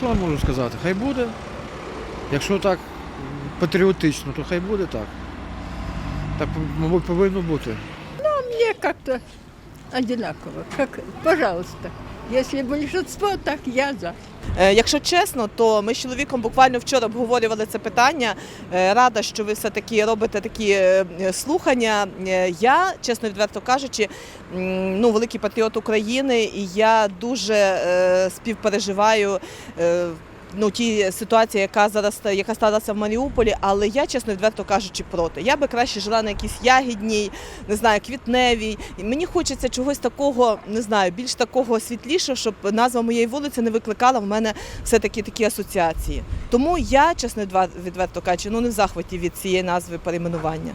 що я можу сказати? Хай буде. Якщо так патріотично, то хай буде так. Так, мабуть, повинно бути. Мне как-то одинаково. Как, пожалуйста. Если большинство, так я за. Е, Якщо чесно, то ми з чоловіком буквально вчора обговорювали це питання. Е, Рада, що ви все таки робите такі е, слухання. Я, чесно відверто кажучи, ну великий патріот України, і я дуже співпереживаю. Ну, ті ситуації, яка зараз яка сталася в Маріуполі, але я, чесно відверто кажучи, проти. Я би краще жила на якійсь ягідній, не знаю, квітневій. І мені хочеться чогось такого, не знаю, більш такого світлішого, щоб назва моєї вулиці не викликала в мене все-таки такі асоціації. Тому я, чесно відверто кажучи, ну не в захваті від цієї назви перейменування.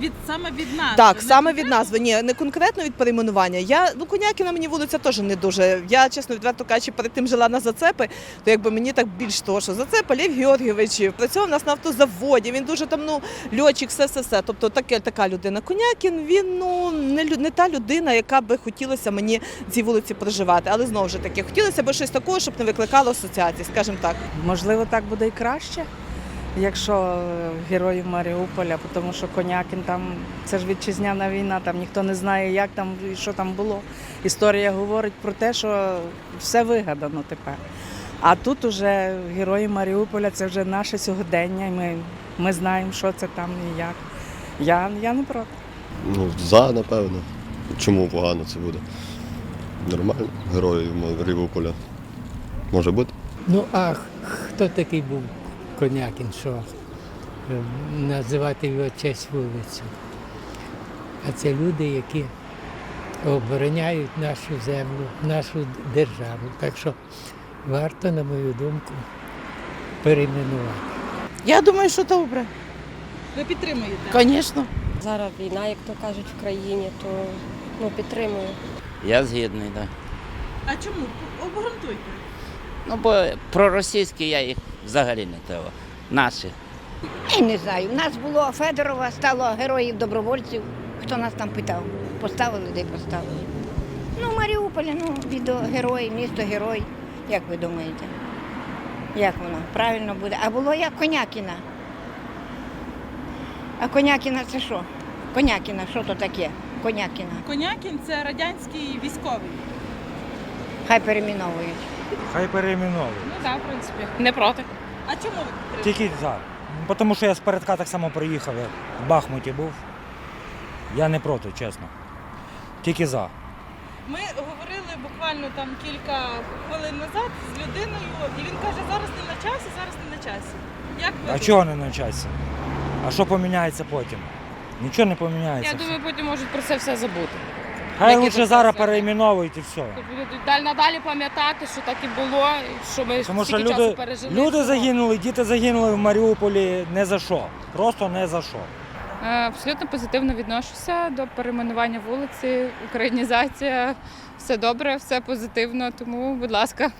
Від саме від нас. Так, саме від назви. Ні, не конкретно від перейменування. Я ну Конякіна мені вулиця теж не дуже. Я чесно відверто кажучи, перед тим жила на зацепи, то якби мені так більш того, що зацепа Лев Георгійович працював у нас на автозаводі. Він дуже там ну льотчик, все, все, все. Тобто таке така людина. Конякін він ну не не та людина, яка би хотілося мені в цій вулиці проживати. Але знову ж таки, хотілося б щось такого, щоб не викликало асоціації, скажімо так. Можливо, так буде і краще, якщо е, героїв Маріуполя, тому що Конякін там це ж вітчизняна війна, там ніхто не знає, як там і що там було. Історія говорить про те, що все вигадано тепер. А тут уже герої Маріуполя це вже наше сьогодення, і ми, ми знаємо, що це там і як. Я, я не проти. Ну, за, напевно. Чому погано це буде? Нормально. Герої Маріуполя. Може бути. Ну а хто такий був Конякін, що е, називати його честь вулицю? А це люди, які обороняють нашу землю, нашу державу. Так що варто, на мою думку, перейменувати. Я думаю, що добре. Ви підтримуєте. Звісно. Зараз війна, як то кажуть, в країні, то ну, підтримую. Я згідний, так. А чому? Обґрунтуйте. Ну, бо проросійські я їх взагалі не треба. Наші. Я не знаю. У нас було Федорова, стало героїв добровольців. Хто нас там питав? Поставили, де поставили. Ну, Маріуполі, ну, відеогерой, місто герой. Як ви думаєте? Як воно? Правильно буде. А було як Конякіна. А Конякіна це що? Конякіна, що то таке? Конякіна. Конякін це радянський військовий. Хай перейменовують. Хай перейменовують. Ну так, в принципі. Не проти. А чому ви? Тільки за. Ну, Тому що я з передка так само приїхав, як в Бахмуті був. Я не проти, чесно. Тільки за. Ми говорили буквально там кілька хвилин назад з людиною, і він каже, зараз не на часі, зараз не на часі. Як ви А думаєте? чого не на часі? А що поміняється потім? Нічого не поміняється. Я думаю, потім можуть про це все забути. Хай як і лучше зараз перейменовують і все. Будуть далі надалі пам'ятати, що так і було, і що ми Тому що стільки люди, часу пережили. люди загинули, діти загинули в Маріуполі не за що. Просто не за що. Е, Абсолютно позитивно відношуся до перейменування вулиці, українізація. Все добре, все позитивно, тому, будь ласка.